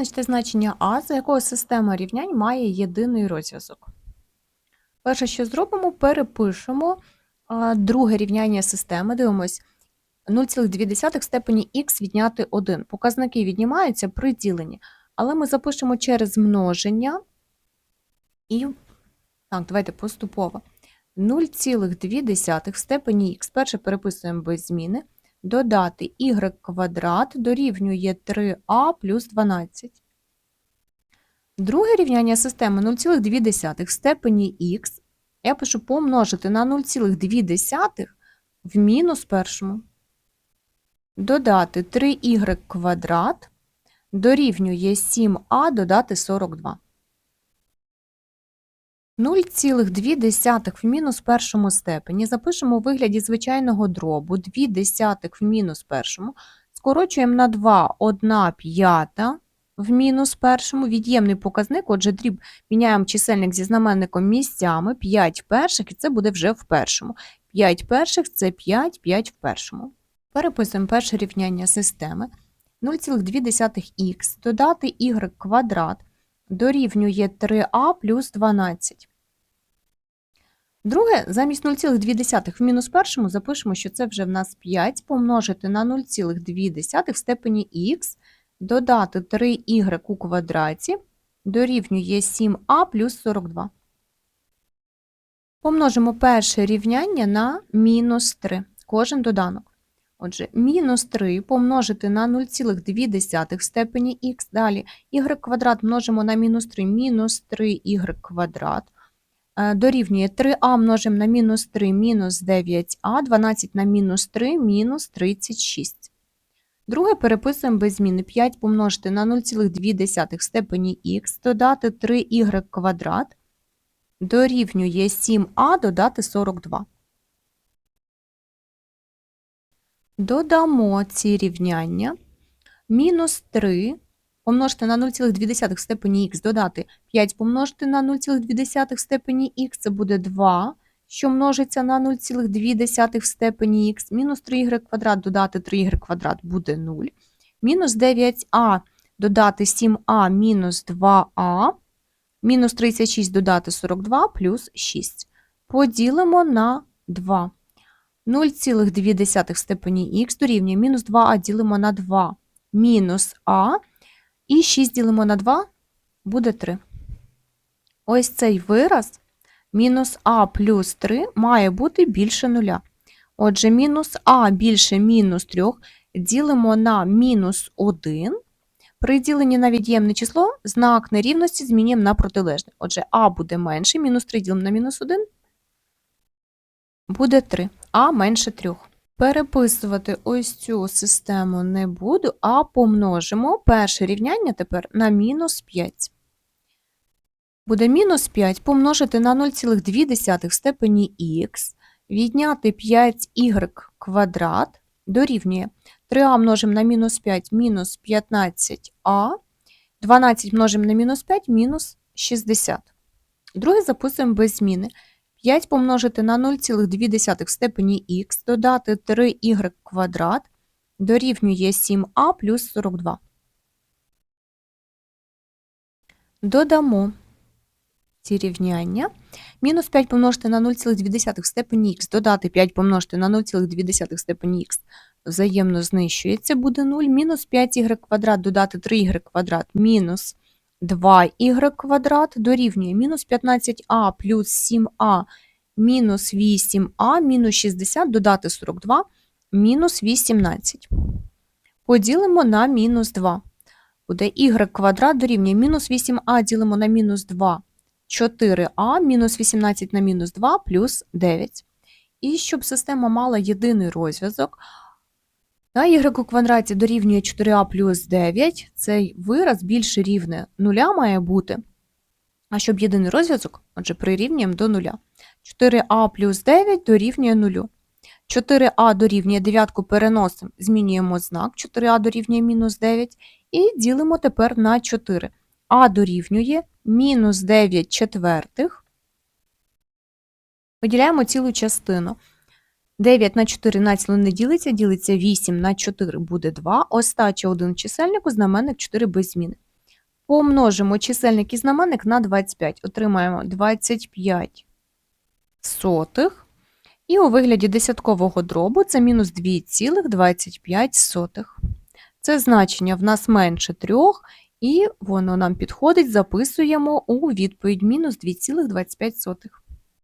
Визначте значення А, за якого система рівнянь має єдиний розв'язок. Перше, що зробимо, перепишемо друге рівняння системи. Дивимось 0,2 в степені х відняти 1. Показники віднімаються при діленні. Але ми запишемо через множення і так, давайте поступово. 0,2 в степені х. Перше переписуємо без зміни. Додати y квадрат дорівнює 3а плюс 12. Друге рівняння системи 0,2 в степені х. Я пишу помножити на 0,2 в мінус першому. Додати 3y квадрат дорівнює 7а додати 42. 0,2 в мінус першому степені запишемо у вигляді звичайного дробу 2 десятих в мінус першому, скорочуємо на 2 1 п'ята в мінус першому, від'ємний показник, отже, дріб міняємо чисельник зі знаменником місцями, 5 перших, і це буде вже в першому. 5 перших – це 5, 5 в першому. Переписуємо перше рівняння системи. 0,2х додати y квадрат дорівнює 3а плюс 12. Друге, замість 0,2 в мінус першому запишемо, що це вже в нас 5 помножити на 0,2 в степені х, додати 3y у квадраті дорівнює 7а плюс 42. Помножимо перше рівняння на мінус 3, кожен доданок. Отже, мінус 3 помножити на 0,2 в степені х. Далі y квадрат множимо на мінус 3, мінус 3y квадрат. Е, Дорівнює 3а множимо на мінус 3, мінус 9а, 12 на мінус 3, мінус 36. Друге переписуємо без зміни. 5 помножити на 0,2 степені х, додати 3y квадрат, дорівнює 7а, додати 42. Додамо ці рівняння. Мінус 3 помножити на 0,2 в степені х, додати 5 помножити на 0,2 в степені х, це буде 2, що множиться на 0,2 в степені х. Мінус 3y квадрат додати 3y квадрат буде 0. Мінус 9а додати 7а мінус 2а. Мінус 36 додати 42 плюс 6. Поділимо на 2. 0,2 в степені х дорівнює мінус 2а ділимо на 2 мінус а, і 6 ділимо на 2 буде 3. Ось цей вираз мінус а плюс 3 має бути більше нуля. Отже, мінус а більше мінус 3 ділимо на мінус 1. При діленні на від'ємне число знак нерівності змінюємо на протилежний. Отже, а буде менше, мінус 3 ділимо на мінус 1 буде 3, а менше 3. Переписувати ось цю систему не буду, а помножимо перше рівняння тепер на мінус 5. Буде мінус 5 помножити на 0,2 в степені х, відняти 5y квадрат дорівнює 3а множимо на мінус 5 мінус 15а, 12 множимо на мінус 5 мінус 60. Друге записуємо без зміни. 5 помножити на 0,2 в степені х, додати 3y квадрат дорівнює 7а плюс 42. Додамо ці рівняння. Мінус 5 помножити на 0,2 в степені х, додати 5 помножити на 0,2 в степені х взаємно знищується, буде 0. Мінус 5y квадрат додати 3y квадрат мінус 2y квадрат дорівнює мінус 15а плюс 7а мінус 8а мінус 60 додати 42 мінус 18. Поділимо на мінус 2. Буде y квадрат дорівнює мінус 8а ділимо на мінус 2, 4а, мінус 18 на мінус 2 плюс 9. І щоб система мала єдиний розв'язок, на y у квадраті дорівнює 4а плюс 9, цей вираз більше рівне нуля має бути. А щоб єдиний розв'язок, отже, прирівнюємо до нуля. 4а плюс 9 дорівнює 0. 4а дорівнює 9 переносимо, змінюємо знак, 4а дорівнює мінус 9, і ділимо тепер на 4. а дорівнює мінус 9 четвертих. Поділяємо цілу частину. 9 на 4 націло не ділиться, ділиться 8 на 4 буде 2. Остача 1 в чисельнику, знаменник 4 без зміни. Помножимо чисельник і знаменник на 25. Отримаємо 25 сотих. І у вигляді десяткового дробу це мінус 2,25. Це значення в нас менше 3, і воно нам підходить, записуємо у відповідь мінус 2,25.